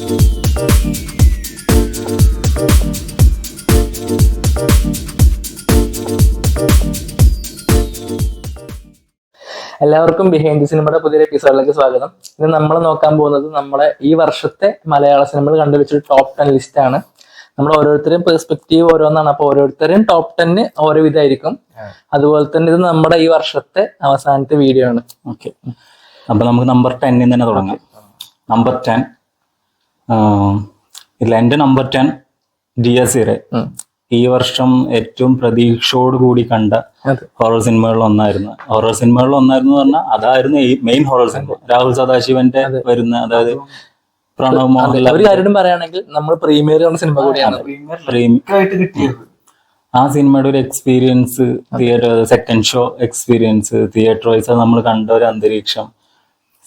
എല്ലാവർക്കും behind the സിനിമയുടെ പുതിയൊരു എപ്പിസോഡിലേക്ക് സ്വാഗതം. ഇന്ന് നമ്മൾ നോക്കാൻ പോകുന്നത് നമ്മളെ ഈ വർഷത്തെ മലയാള സിനിമകൾ കണ്ടുവച്ചൊരു ടോപ്പ് ടെൻ ലിസ്റ്റ് ആണ്. നമ്മൾ ഓരോരുത്തരും പെർസ്പെക്റ്റീവ് ഓരോന്നാണ്. അപ്പൊ ഓരോരുത്തരും ടോപ്പ് ടെന്ന് ഓരോ വിധമായിരിക്കും അതുപോലെ തന്നെ ഇത് നമ്മുടെ ഈ വർഷത്തെ അവസാനത്തെ വീഡിയോ ആണ്. ഓക്കെ അപ്പൊ നമുക്ക് നമ്പർ ടെന്നിൽ തന്നെ തുടങ്ങാം. നമ്പർ ടെൻ ഇതിൽ എന്റെ number ten Dies Irae ഈ വർഷം ഏറ്റവും പ്രതീക്ഷയോട് കൂടി കണ്ട ഹൊറർ സിനിമകളിൽ ഒന്നായിരുന്നു. ഹൊറർ സിനിമകളിൽ ഒന്നായിരുന്നു പറഞ്ഞാൽ അതായിരുന്നു ഈ മെയിൻ ഹൊറർ സിനിമ രാഹുൽ സദാശിവന്റെ വരുന്ന അതായത് പ്രണവ് മോഹൻലാൽ ഒരു കാര്യം പറയുകയാണെങ്കിൽ നമ്മൾ പ്രീമിയർ സിനിമ കൂടിയാണ്. ആ സിനിമയുടെ ഒരു experience theatre second show experience theatre wise നമ്മൾ കണ്ട ഒരു അന്തരീക്ഷം.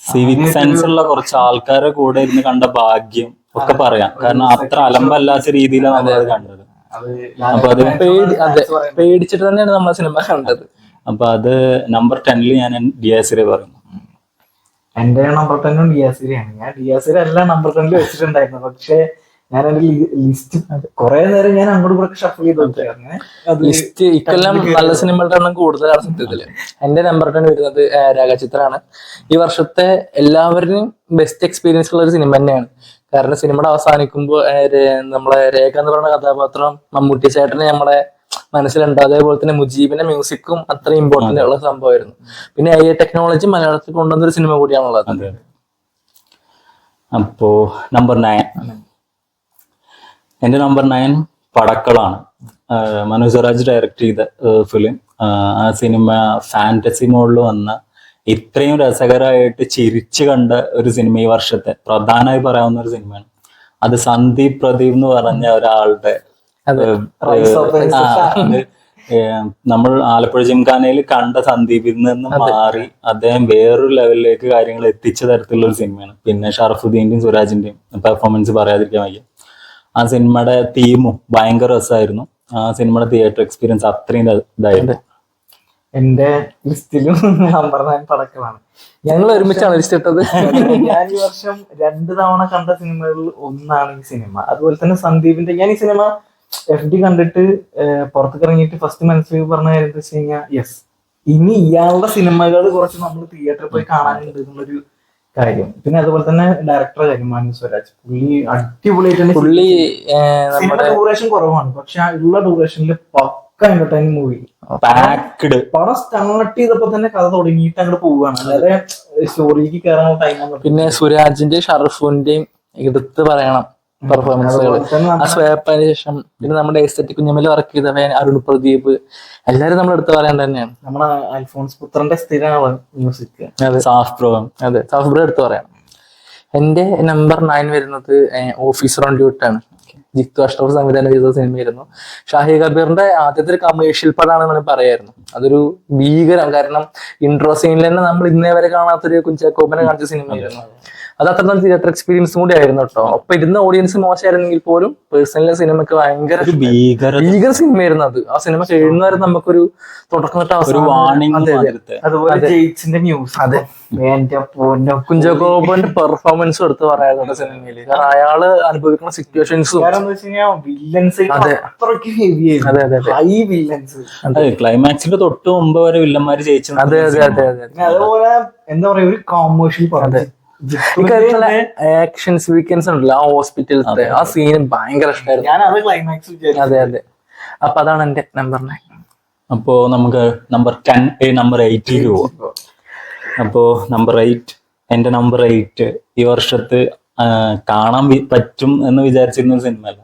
സിവിക് സെൻസ് ഉള്ള കുറച്ച് ആൾക്കാരെ കൂടെ ഇരുന്ന് കണ്ട ഭാഗ്യം ഒക്കെ പറയാം. കാരണം അത്ര അലമ്പല്ലാത്ത രീതിയിലാണ് അത് കണ്ടത്. അപ്പൊ അത് പേടി അതെ പേടിച്ചിട്ട് തന്നെയാണ് നമ്മൾ സിനിമ കണ്ടത്. അപ്പൊ അത് നമ്പർ ടെന്നിൽ ഞാൻ ഡി എസിലെ പറയുന്നു എന്റെ നമ്പർ ടെന്നും ഡിയാസിരിയാണ്. ഞാൻ ഡിയാസിരി അല്ല നമ്പർ ടെന്നിൽ വെച്ചിട്ടുണ്ടായിരുന്നു പക്ഷെ ഞാൻ എന്റെ ലിസ്റ്റ് കുറെ നേരം ഞാൻ അങ്ങോട്ട് കൂടെ ഷഫിൾ ചെയ്ത് നോക്കിയായിരുന്നു അത് ലിസ്റ്റ് ഇക്കൊല്ലം നല്ല സിനിമകളുടെ എണ്ണം കൂടുതലാണ് സത്യത്തിൽ എന്റെ നമ്പർ ടെൻ വരുന്നത് രാഗചിത്രാണ് ഈ വർഷത്തെ എല്ലാവരുടെയും ബെസ്റ്റ് എക്സ്പീരിയൻസ് ഉള്ള ഒരു സിനിമ തന്നെയാണ്. കാരണം സിനിമയുടെ അവസാനിക്കുമ്പോൾ നമ്മളെ രേഖ എന്ന് പറയുന്ന കഥാപാത്രം മമ്മൂട്ടി ചേട്ടന് നമ്മളെ മനസ്സിലുണ്ട്. അതേപോലെ തന്നെ മുജീബിന്റെ മ്യൂസിക്കും അത്ര ഇമ്പോർട്ടന്റ് ഉള്ള സംഭവമായിരുന്നു. പിന്നെ ഐ ടെക്നോളജി മലയാളത്തിൽ കൊണ്ടുവന്ന ഒരു സിനിമ കൂടിയാണുള്ളത് അപ്പോ നമ്പർ നയൻ എന്റെ നമ്പർ നയൻ പടക്കളാണ്. മനോജ് മനു സ്വരാജ് ഡയറക്ട് ചെയ്ത ഫിലിം ആ സിനിമ ഫാന്റസി മോഡിൽ വന്ന ഇത്രയും രസകരമായിട്ട് ചിരിച്ചു കണ്ട ഒരു സിനിമ ഈ വർഷത്തെ. പ്രധാനമായി പറയാവുന്ന ഒരു സിനിമയാണ് അത് സന്ദീപ് പ്രദീപ് എന്ന് പറഞ്ഞ ഒരാളുടെ നമ്മൾ ആലപ്പുഴ ജിംഖാനയിൽ കണ്ട സന്ദീപിൽ നിന്ന് മാറി അദ്ദേഹം വേറൊരു ലെവലിലേക്ക് കാര്യങ്ങൾ എത്തിച്ച തരത്തിലുള്ള ഒരു സിനിമയാണ് പിന്നെ ഷറഫുദ്ദീന്റെയും സുരാജിന്റെയും പെർഫോമൻസ് പറയാതിരിക്കാൻ വയ്യ. ആ സിനിമയുടെ തീമും ഭയങ്കര രസമായിരുന്നു. ആ സിനിമയുടെ തിയേറ്റർ എക്സ്പീരിയൻസ് അത്രയും ഇത- ഇതായിരുന്നു. എന്റെ ലിസ്റ്റിലും നമ്പർ നയൻ പടക്കളാണ് ഞങ്ങൾ ഒരുമിച്ചാണ് ലിസ്റ്റ് ഇട്ടത്. ഞാൻ ഈ വർഷം രണ്ട് തവണ കണ്ട സിനിമകളിൽ ഒന്നാണ് ഈ സിനിമ. അതുപോലെ തന്നെ സന്ദീപിന്റെ ഞാൻ ഈ സിനിമ എഫ് ഡി കണ്ടിട്ട് പുറത്തു പുറത്തേക്ക് ഇറങ്ങിയിട്ട് ഫസ്റ്റ് മനസ്സിൽ പറഞ്ഞ കാര്യം എന്താ വെച്ച് കഴിഞ്ഞാൽ യെസ് ഇനി ഇയാളുടെ സിനിമകൾ കുറച്ച് നമ്മൾ തിയേറ്ററിൽ പോയി കാണാനുണ്ട് എന്നുള്ളൊരു കാര്യം. പിന്നെ അതുപോലെ തന്നെ ഡയറക്ടർ കാര്യം മാനു സ്വരാജ്. പുള്ളി അടിപൊളിയായിട്ട് പുള്ളി സിനിമ നമ്മുടെ ഡ്യൂറേഷൻ കുറവാണ്. പക്ഷെ ആ ഉള്ള ഡ്യൂറേഷനിൽ പക്ക എന്റർടൈനിങ് മൂവി പാക്ഡ് പടം സ്റ്റാർട്ട് ചെയ്തപ്പോ തന്നെ കഥ തുടങ്ങിയിട്ട് അങ്ങോട്ട് പോവുകയാണ് അല്ലാതെ സ്റ്റോറിക്ക് കയറാൻ ടൈം പിന്നെ സുരാജിന്റെയും ഷറഫുന്റെയും എടുത്ത് പറയണം. പെർഫോമൻസുകൾ ആ സ്വേപ്പതിന് ശേഷം പിന്നെ നമ്മുടെ എസ്തറ്റിക് കുഞ്ഞമ്മൽ വർക്ക് ചെയ്തവൻ അരുൺ പ്രദീപ് എല്ലാരും നമ്മൾ എടുത്തു പറയാൻ തന്നെയാണ്. നമ്മുടെ അൽഫോൺസ് പുത്രന്റെ സ്ഥിരമാണ് മ്യൂസിക് അതെ. സാഫ് പ്രോ അതെ. സാഫ് സാഫ്ബ്ര എടുത്തു പറയാം. എന്റെ നമ്പർ നയൻ വരുന്നത് ഓഫീസർ ഓൺ ഡ്യൂട്ടാണ് ജിത്തു അഷ്റഫ് സംവിധാനം ചെയ്ത സിനിമയായിരുന്നു. ഷാഹി കബീറിന്റെ ആദ്യത്തെ ഒരു കമേഴ്ഷ്യൽ പടമാണെന്ന് പറയായിരുന്നു. അതൊരു ഭീകരം. കാരണം ഇൻട്രോ സീനിൽ തന്നെ നമ്മൾ ഇന്നേ വരെ കാണാത്തൊരു കുഞ്ചാക്കോപ്പനെ കാണിച്ച സിനിമയായിരുന്നു. അത് അത്ര തിയേറ്റർ എക്സ്പീരിയൻസ് കൂടി ആയിരുന്നു കേട്ടോ. ഒപ്പം ഇരുന്ന ഓഡിയൻസ് മോശമായിരുന്നെങ്കിൽ പോലും പേഴ്സണലി സിനിമക്ക് ഭയങ്കര ഭീകര ഭീകര സിനിമയായിരുന്നു അത്. ആ സിനിമ കഴിയുന്നവരെ നമുക്കൊരു തുടക്കം തൊട്ട് ഒരു അവസാനം വാണിംഗ് അതെ, കുഞ്ചാക്കോബന്റെ പെർഫോമൻസ് എടുത്ത് പറയാറുണ്ട് സിനിമയിൽ കാരണം അയാൾ അനുഭവിക്കുന്ന സിറ്റുവേഷൻസും ക്ലൈമാക്സിന്റെ തൊട്ട് മുമ്പ് വരെ വില്ലന്മാര് ജയിച്ചു അതെ അതെ അതെ അതെ അതുപോലെ എന്താ പറയാ ഒരു കോമേഴ്ഷ്യൽ ഇക്കാര്യത്തിലുള്ള ആക്ഷൻ സീക്വൻസ് ഉണ്ടല്ലോ ആ ഹോസ്പിറ്റലത്തെ ആ സീൻ ഭയങ്കര ഇഷ്ടമായിരുന്നു ഞാൻ അത് അതെ അതെ. അപ്പൊ അതാണ് എന്റെ നമ്പർ നയൻ അപ്പോ നമുക്ക് നമ്പർ ടെൻ നമ്പർ എയ്റ്റിൽ പോവാം. അപ്പോ നമ്പർ എയ്റ്റ് എന്റെ നമ്പർ എയ്റ്റ് ഈ വർഷത്ത് കാണാൻ പറ്റും എന്ന് വിചാരിച്ചിരുന്ന ഒരു സിനിമ അല്ല.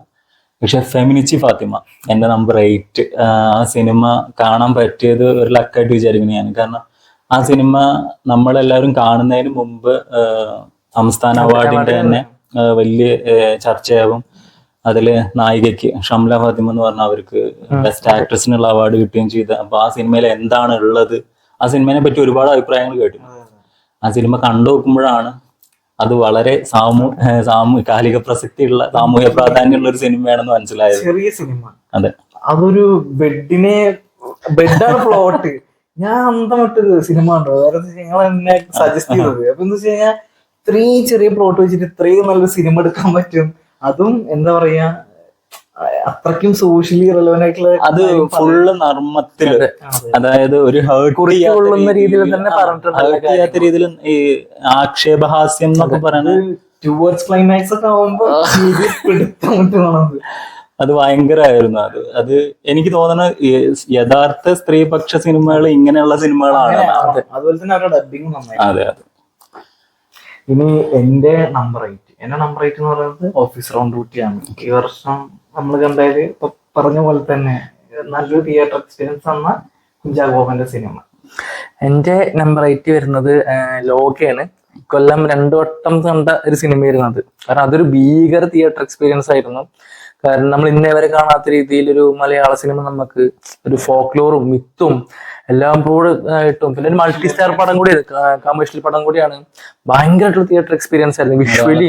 പക്ഷെ ഫെമിനിച്ചി ഫാത്തിമ എന്റെ നമ്പർ എയ്റ്റ് ആ സിനിമ കാണാൻ പറ്റിയത് ഒരു ലക്കായിട്ട് വിചാരിക്കുന്നു ഞാൻ. കാരണം ആ സിനിമ നമ്മളെല്ലാവരും കാണുന്നതിന് മുമ്പ് സംസ്ഥാന അവാർഡിന്റെ തന്നെ വലിയ ചർച്ചയാവും. അതിൽ നായികയ്ക്ക് ഷംല ഫാത്തിമ എന്ന് പറഞ്ഞ അവർക്ക് ബെസ്റ്റ് ആക്ട്രസിനുള്ള അവാർഡ് കിട്ടുകയും ചെയ്ത. അപ്പൊ ആ സിനിമയിൽ എന്താണ് ഉള്ളത്? ആ സിനിമയെ പറ്റി ഒരുപാട് അഭിപ്രായങ്ങൾ കേട്ടു. ആ സിനിമ കണ്ടു നോക്കുമ്പോഴാണ് അത് വളരെ സാമൂ സാമൂ കാലിക പ്രസക്തിയുള്ള സാമൂഹ്യ പ്രാധാന്യമുള്ള ഒരു സിനിമയാണെന്ന് മനസ്സിലായത്. ചെറിയ സിനിമ. അതെ. അതൊരു ബെഡിനെ ബെഡാണ് പ്ലോട്ട് ഞാൻ അന്തമായിട്ട് സിനിമ കണ്ടു. വേറെ നിങ്ങൾ എന്നെ സജസ്റ്റ് ചെയ്തത്. അപ്പൊ എന്താ വെച്ച് കഴിഞ്ഞാൽ ഇത്രയും ചെറിയ പ്ലോട്ട് വെച്ചിട്ട് ഇത്രയും നല്ലൊരു സിനിമ എടുക്കാൻ പറ്റും. അതും എന്താ പറയാ അത്രയ്ക്കും സോഷ്യലി റെലവെന്റ് ആയിട്ടുള്ള അത് ഫുള്ള് നർമ്മത്തിൽ. അതായത് ഒരു ഹേർട്ട് രീതിയിൽ തന്നെ പറഞ്ഞിട്ടുണ്ട് രീതിയിൽ ഈ ആക്ഷേപഹാസ്യം എന്നൊക്കെ പറയുന്നത് ടുവേർഡ്സ് ക്ലൈമാക്സ് ഒക്കെ ആവുമ്പോ serious പിടുത്തം. അത് ഭയങ്കരമായിരുന്നു അത്. അത് എനിക്ക് തോന്നുന്നത് യഥാർത്ഥ സ്ത്രീപക്ഷ സിനിമകൾ ഇങ്ങനെയുള്ള സിനിമകളാണ് അതുപോലെ തന്നെ അവരുടെ ഡബിങ് അതെ അതെ. ഇനി എന്റെ നമ്പർ എയ്റ്റ് എന്റെ നമ്പർ എയ്റ്റ് എന്ന് പറയുന്നത് ഓഫീസർ ഓൺ ഡ്യൂട്ടി ആണ്. ഈ വർഷം നമ്മൾ കണ്ടതിൽ ഇപ്പൊ പറഞ്ഞ പോലെ തന്നെ നല്ലൊരു തിയേറ്റർ എക്സ്പീരിയൻസ് തന്ന കുഞ്ചാഗോപന്റെ സിനിമ എന്റെ നമ്പർ എയ്റ്റ് വരുന്നത് ലോകയാണ്. കൊല്ലം രണ്ടു വട്ടം കണ്ട ഒരു സിനിമയായിരുന്നു അത്. കാരണം അതൊരു ഭീകര തിയേറ്റർ എക്സ്പീരിയൻസ് ആയിരുന്നു. കാരണം നമ്മൾ ഇന്നേ വരെ കാണാത്ത രീതിയിൽ ഒരു മലയാള സിനിമ നമുക്ക് ഒരു ഫോക്ലോറും മിത്തും എല്ലാം കൂടെ ആയിട്ടും പിന്നെ ഒരു മൾട്ടി സ്റ്റാർ പടം കൂടി കമേഴ്ഷ്യൽ പടം കൂടിയാണ് ഭയങ്കരമായിട്ടുള്ള തിയേറ്റർ എക്സ്പീരിയൻസ് ആയിരുന്നു വിഷ്വലി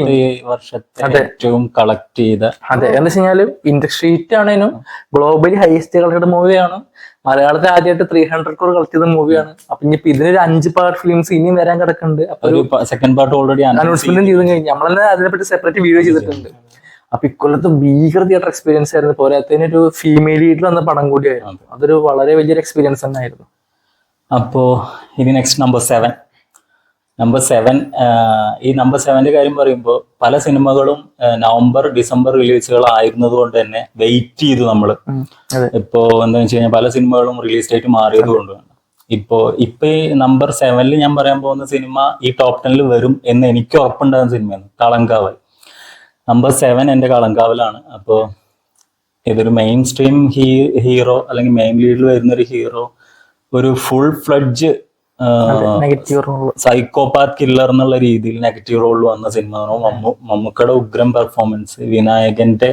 വർഷത്തെ ഏറ്റവും കളക്ട് ചെയ്ത അതെ എന്ന് വെച്ച് ഇൻഡസ്ട്രി ഹിറ്റ് ആണേനും ഗ്ലോബലി ഹൈസ്റ്റ് കളക്ടഡ് മൂവിയാണ് മലയാളത്തിൽ ആദ്യമായിട്ട് ത്രീ ഹൺഡ്രഡ് കോർ കളക്ട് ചെയ്ത മൂവിയാണ് അപ്പൊ ഇനി ഇതിനൊരു അഞ്ച് പാർട്ട് ഫിലിംസ് ഇനിയും വരാൻ കിടക്കുന്നുണ്ട്. അപ്പൊ ഒരു സെക്കൻഡ് പാർട്ട് ഓൾറെഡി അനൗൺസ്മെന്റ് ചെയ്തു. കഴിഞ്ഞാൽ നമ്മളെന്നെ അതിനെപ്പറ്റി സെപ്പറേറ്റ് വീഡിയോ ചെയ്തിട്ടുണ്ട്. അപ്പൊ ഇക്കൊല്ലത്ത് ഭീകര തിയേറ്റർ എക്സ്പീരിയൻസ് ആയിരുന്നു. പോരാത്തതിന് ഒരു ഫീമെയിൽ ലീഡിൽ വന്ന പടം കൂടിയായിരുന്നു. അതൊരു വളരെ വലിയൊരു എക്സ്പീരിയൻസ് തന്നെ ആയിരുന്നു അപ്പോ ഇനി next number seven number seven ഈ നമ്പർ സെവന്റെ കാര്യം പറയുമ്പോൾ പല സിനിമകളും നവംബർ ഡിസംബർ റിലീസുകൾ ആയിരുന്നത് കൊണ്ട് തന്നെ വെയിറ്റ് ചെയ്തു നമ്മൾ ഇപ്പോൾ ഇപ്പോ എന്താ വെച്ച് കഴിഞ്ഞാൽ പല സിനിമകളും റിലീസ് ഡേറ്റ് മാറിയത് കൊണ്ടാണ് ഇപ്പോ ഇപ്പൊ ഈ നമ്പർ സെവനിൽ ഞാൻ പറയാൻ പോകുന്ന സിനിമ ഈ ടോപ്പ് ടെനിൽ വരും എന്ന് എനിക്ക് ഉറപ്പുണ്ടാകുന്ന സിനിമയാണ് കളങ്കാവൽ. നമ്പർ സെവൻ എന്റെ കളങ്കാവലാണ്. അപ്പോ ഇതൊരു മെയിൻ സ്ട്രീം ഹീ ഹീറോ അല്ലെങ്കിൽ മെയിൻ ലീഡിൽ വരുന്ന ഒരു ഹീറോ ഒരു ഫുൾ ഫ്ലഡ്ജ് സൈക്കോപാത്ത് കില്ലർ എന്നുള്ള രീതിയിൽ നെഗറ്റീവ് റോൾ വന്ന സിനിമ മമ്മു മമ്മൂക്കയുടെ ഉഗ്രം പെർഫോമൻസ് വിനായകന്റെ.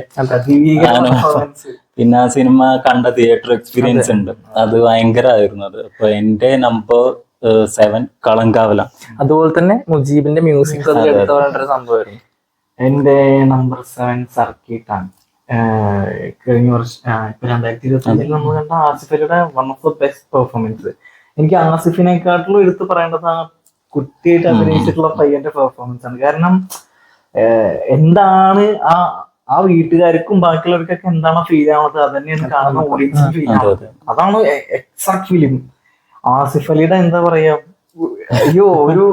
പിന്നെ ആ സിനിമ കണ്ട തിയേറ്റർ എക്സ്പീരിയൻസ് ഉണ്ട്. അത് ഭയങ്കരമായിരുന്നു അത്. അപ്പൊ എന്റെ നമ്പർ സെവൻ കളങ്കാവല അതുപോലെ തന്നെ മുജീബിന്റെ മ്യൂസിക് സംഭവമായിരുന്നു. എന്റെ നമ്പർ സെവൻ സർക്കിട്ട് ആണ്. കഴിഞ്ഞ വർഷം ഇപ്പൊ രണ്ടായിരത്തി ഇരുപത്തി അഞ്ചിൽ നമ്മൾ കണ്ട ആസിഫലിയുടെ one of the best performance എനിക്ക് ആസിഫിനെക്കാട്ടിലും എടുത്തു പറയേണ്ടത് ആ കുട്ടിയായിട്ട് അഭിനയിച്ചിട്ടുള്ള പയ്യന്റെ പെർഫോമൻസ് ആണ്. കാരണം എന്താണ് ആ ആ വീട്ടുകാർക്കും ബാക്കിയുള്ളവർക്കൊക്കെ എന്താണോ ഫീൽ ആവുന്നത്? അത് തന്നെയാണ് കാണുന്ന ഓഡിയൻസ് ഫീൽ ആവുന്നത് അതാണ് എക്സാക്ട് ഫിലിം ആസിഫ് അലിയുടെ എന്താ പറയാ അയ്യോ ഒരു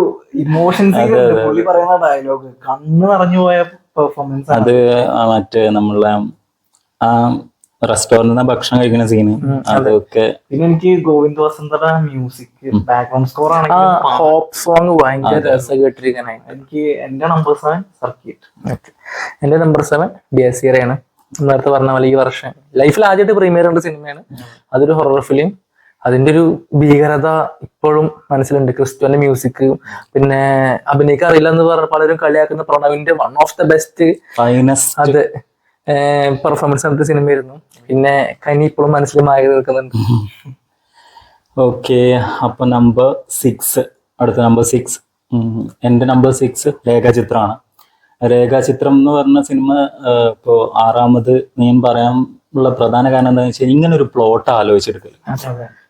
ഇമോഷൻസ് പുള്ളി പറയുന്ന ഡയലോഗ് കണ്ണ് നിറഞ്ഞു പോയ പെർഫോമൻസ് അത് മറ്റേ നമ്മളെ ആ റെസ്റ്റോറന്റിൽ ഭക്ഷണം കഴിക്കുന്ന സീന് അതൊക്കെ പിന്നെ എനിക്ക് ഗോവിന്ദ് വസന്തയുടെ മ്യൂസിക് ബാക്ക്ഗ്രൗണ്ട് സ്കോർ ആണെങ്കിൽ ഹോപ്പ് സോങ് ഭയങ്കര രസം കേട്ടിരിക്കാനായി എനിക്ക് എന്റെ നമ്പർ സെവൻ സർക്കിട്ട് Okay. എന്റെ നമ്പർ സെവൻ ബിയസീറയാണ് നേരത്തെ പറഞ്ഞ പോലെ ഈ വർഷം. ലൈഫിൽ ആദ്യത്തെ പ്രീമിയർ കണ്ട സിനിമയാണ് അതൊരു ഹൊറർ ഫിലിം അതിന്റെ ഒരു ഭീകരത ഇപ്പോഴും മനസ്സിലുണ്ട്. ക്രിസ്തുവിന്റെ മ്യൂസിക് പിന്നെ അഭിനയിക്കാൻ അറിയില്ല എന്ന് പറഞ്ഞ പലരും കളിയാക്കുന്ന പ്രണവിന്റെ വൺ ഓഫ് ദ ബെസ്റ്റ് അത് പെർഫോമൻസ് നടത്തിയ സിനിമയായിരുന്നു. പിന്നെ കനി ഇപ്പോഴും മനസ്സിൽ മായ നിൽക്കുന്നുണ്ട്. ഓക്കെ അപ്പൊ നമ്പർ സിക്സ് അടുത്ത നമ്പർ സിക്സ് എന്റെ നമ്പർ സിക്സ് രേഖാചിത്രമാണ്. രേഖാചിത്രം എന്ന് പറഞ്ഞ സിനിമ ഇപ്പോ ആറാമത് ഞാൻ പറയാൻ ഉള്ള പ്രധാന കാരണം എന്താണെന്ന് വെച്ചാൽ ഇങ്ങനെ ഒരു പ്ലോട്ട് ആലോചിച്ചെടുക്കൽ.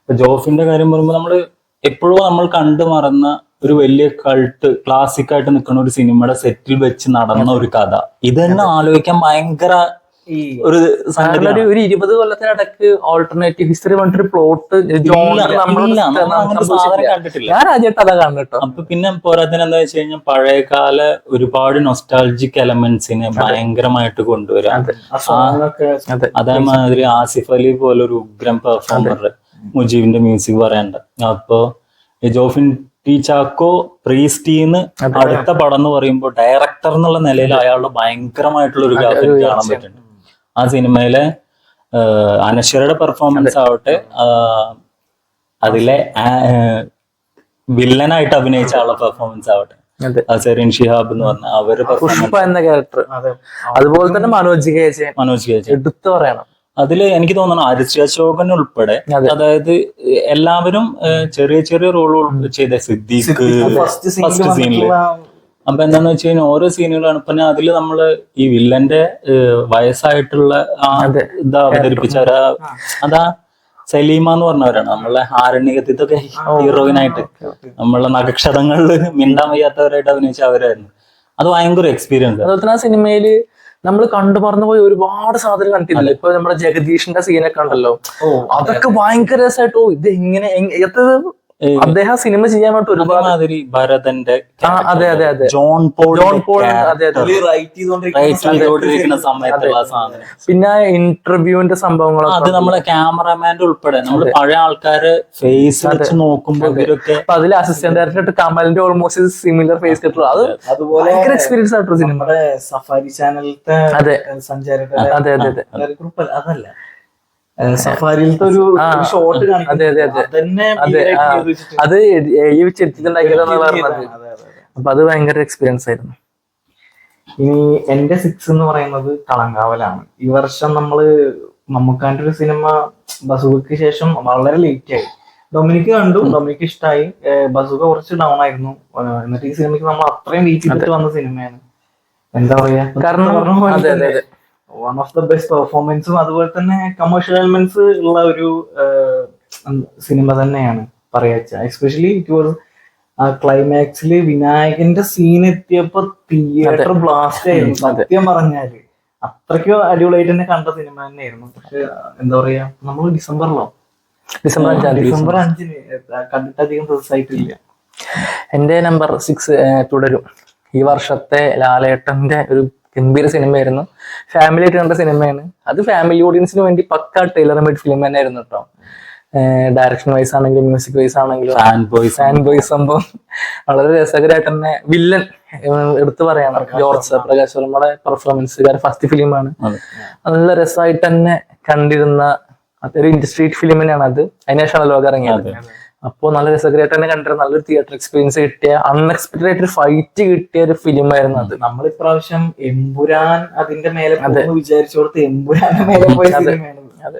ഇപ്പൊ ജോഫിന്റെ കാര്യം പറയുമ്പോൾ നമ്മൾ എപ്പോഴും നമ്മൾ കണ്ടു മറന്ന ഒരു വലിയ കൾട്ട് ക്ലാസിക് ആയിട്ട് നിൽക്കുന്ന ഒരു സിനിമയുടെ സെറ്റിൽ വെച്ച് നടന്ന ഒരു കഥ. ഇത് തന്നെ ആലോചിക്കാൻ ഭയങ്കര ഈ ഒരു ഒരു ഇരുപത് കൊല്ലത്തിനിടക്ക് ഓൾട്ടർനേറ്റീവ് ഹിസ്റ്ററി പറഞ്ഞിട്ടൊരു പ്ലോട്ട് കണ്ടിട്ടില്ല. ഞാൻ ആദ്യമായിട്ട് അതാ കണ്ടിട്ടോ അപ്പൊ പിന്നെ പോരാത്തിന് എന്താ വെച്ച് കഴിഞ്ഞാൽ പഴയകാല ഒരുപാട് നൊസ്റ്റാൾജിക് എലമെന്റ്സിനെ ഭയങ്കരമായിട്ട് കൊണ്ടുവരാം. അതേമാതിരി ആസിഫ് അലി പോലെ ഒരു ഉഗ്രം പെർഫോമർ മുജീബിന്റെ മ്യൂസിക് പറയണ്ട അപ്പോ ജോഫിൻ ടി ചാക്കോ പ്രീസ്റ്റീന്ന് അടുത്ത പടം എന്ന് പറയുമ്പോൾ ഡയറക്ടർ എന്നുള്ള നിലയിൽ അയാളുടെ ഭയങ്കരമായിട്ടുള്ള ഒരു കാര്യം കാണാൻ പറ്റുന്നുണ്ട് ആ സിനിമയിലെ അനശ്വരയുടെ പെർഫോമൻസ് ആവട്ടെ അതിലെ വില്ലനായിട്ട് അഭിനയിച്ച ആളുടെ പെർഫോമൻസ് ആവട്ടെ. അതെ. ആ സെറിൻ ഷിഹാബ് എന്ന് പറഞ്ഞ അവർ പെർഫോമൻസ് പുഷ്പ എന്ന ക്യാരക്ടർ അതുപോലെ തന്നെ മനോജ് കെ ജയൻ മനോജ് കേജ് എടുത്തു പറയണം. അതിൽ എനിക്ക് തോന്നണം അരിശ അശോകൻ ഉൾപ്പെടെ അതായത് എല്ലാവരും ചെറിയ ചെറിയ റോളുകൾ ചെയ്ത സിദ്ദീഖ് ഫസ്റ്റ് സീനിൽ സീനിൽ അപ്പൊ എന്താന്ന് വെച്ച് കഴിഞ്ഞാൽ ഓരോ സീനുകളാണ് പിന്നെ അതിൽ നമ്മൾ ഈ വില്ലന്റെ വയസ്സായിട്ടുള്ള ആ ഇത് അവതരിപ്പിച്ച അതാ സലീമ എന്ന് പറഞ്ഞവരാണ്. നമ്മളെ ആരണ്യകത്തിത്തൊക്കെ ഹീറോയിനായിട്ട്. നമ്മളെ നഗക്ഷതങ്ങളിൽ മിണ്ടാൻ വയ്യാത്തവരായിട്ട് അഭിനയിച്ച അവരായിരുന്നു. അത് ഭയങ്കര എക്സ്പീരിയൻസ് അതുപോലെ തന്നെ ആ സിനിമയിൽ നമ്മൾ കണ്ടു പറഞ്ഞു പോയി ഒരുപാട് സാധനം കണ്ടിട്ടില്ല? ഇപ്പൊ നമ്മുടെ ജഗദീഷിന്റെ സീനൊക്കെ ഉണ്ടല്ലോ. അതൊക്കെ ഭയങ്കര രസമായിട്ടോ ഇത് എങ്ങനെ എങ്- ഇത് അദ്ദേഹം സിനിമ ചെയ്യാൻ വേണ്ടി ഒരുപാട് ഭരതന്റെ അതെ അതെ അതെ. ജോൺ പോൾ ജോൺ പോൾ അതെ അതെ റൈറ്റ് റൈറ്റ് സമയത്തുള്ള ആ സാധനം. പിന്നെ ഇന്റർവ്യൂവിന്റെ അത് സംഭവങ്ങളൊക്കെ നമ്മളെ ക്യാമറമാന്റെ ഉൾപ്പെടെ. നമ്മൾ പഴയ ആൾക്കാര് ഫേസ് വെച്ച് നോക്കുമ്പോ ഇവരൊക്കെ അതിൽ അസിസ്റ്റന്റ് ഡയറക്ടർ കമലിന്റെ ഓൾമോസ്റ്റ് സിമിലർ ഫേസ് കട്ടർ അത്. അതുപോലെ ഭയങ്കര എക്സ്പീരിയൻസ് ആയിട്ടോ സിനിമ നമ്മുടെ സഫാരി ചാനലത്തെ അതെ. സഞ്ചാരികളുടെ അതെ അതെ അതെ. ഗ്രൂപ്പ് അതല്ല. സഫാരിയിലത്തെ ഒരു ഷോട്ട് അതെ, അതെ, അതെ. അതെ, ചെറുത്തിണ്ടാക്കിയതെന്ന് പറഞ്ഞത്. അപ്പൊ അത് ഭയങ്കര എക്സ്പീരിയൻസ് ആയിരുന്നു. ഇനി എന്റെ സിക്സ് എന്ന് പറയുന്നത് കളങ്കാവലാണ്. ഈ വർഷം നമ്മൾ മമ്മൂക്കാന്റെ ഒരു സിനിമ ബസുക്ക് ശേഷം വളരെ ലേറ്റ് ആയി. ഡൊമിനിക്ക് കണ്ടു ഡൊമിനിക്ക് ഇഷ്ടമായി ബസുക കുറച്ച് ഡൗൺ ആയിരുന്നു. എന്നിട്ട് ഈ സിനിമയ്ക്ക് നമ്മൾ അത്രയും വെയിറ്റ് ചെയ്തിട്ട് വന്ന സിനിമയാണ് എന്താ പറയാ? കാരണം വൺ ഓഫ് ദ ബെസ്റ്റ് പെർഫോമൻസും അതുപോലെ തന്നെ കമേഴ്ഷ്യൽ എലമെന്റ്സ് ഉള്ള ഒരു സിനിമ തന്നെയാണ് പറയാച്ച എസ്പെഷ്യലി ഇറ്റ് വാസ് ആ ക്ലൈമാക്സിൽ വിനായകന്റെ സീൻ എത്തിയപ്പോ തിയേറ്റർ ബ്ലാസ്റ്റ് ആയിരുന്നു. സത്യം പറഞ്ഞാൽ. അത്രയ്ക്കും അടിപൊളിയായിട്ട് തന്നെ കണ്ട സിനിമ തന്നെയായിരുന്നു. പക്ഷെ എന്താ പറയാ നമ്മൾ ഡിസംബറിലോ? ഡിസംബർ അഞ്ചാം ഡിസംബർ അഞ്ചിന് കണ്ടിട്ട് അധികം ദിവസമായിട്ടില്ല എന്റെ നമ്പർ സിക്സ് തുടരും. ഈ വർഷത്തെ ലാലേട്ടന്റെ ഒരു ഗംഭീര സിനിമയായിരുന്നു. ഫാമിലി ആയിട്ട് കണ്ട സിനിമയാണ്. അത് ഫാമിലി ഓഡിയൻസിന് വേണ്ടി പക്ക ടൈലർ മെയ്ഡ് ഫിലിം തന്നെയായിരുന്നു കേട്ടോ ഡയറക്ഷൻ വൈസ് ആണെങ്കിലും മ്യൂസിക് വൈസ് ആണെങ്കിലും. ഫാൻ ബോയ്സ് ഫാൻ ബോയ്സ് സംഭവം വളരെ രസകരമായിട്ട് തന്നെ വില്ലൻ എടുത്തു പറയാണ്. ജോർജ് പ്രകാശ് വർമ്മയുടെ പെർഫോമൻസ് കാരണം ഫസ്റ്റ് ഫിലിമാണ്. നല്ല രസമായിട്ട് തന്നെ കണ്ടിരുന്ന അതൊരു ഇൻഡസ്ട്രീറ്റ് ഫിലിം തന്നെയാണ് അത്. അതിനുശേഷമാണ് ലോകം ഇറങ്ങിയത്. അപ്പോൾ നല്ല രസകരമായിട്ട് തന്നെ കണ്ടിട്ട് നല്ലൊരു തിയേറ്റർ എക്സ്പീരിയൻസ് കിട്ടിയ അൺഎക്സ്പെക്ടഡ് ആയിട്ട് ഒരു ഫൈറ്റ് കിട്ടിയ ഒരു ഫിലിം ആയിരുന്നു അത്. നമ്മൾ ഇപ്രാവശ്യം എമ്പുരാൻ അതിന്റെ മേലെ വിചാരിച്ചോടത്ത് എമ്പുരാന്റെ മേലെ പോയ അതെ.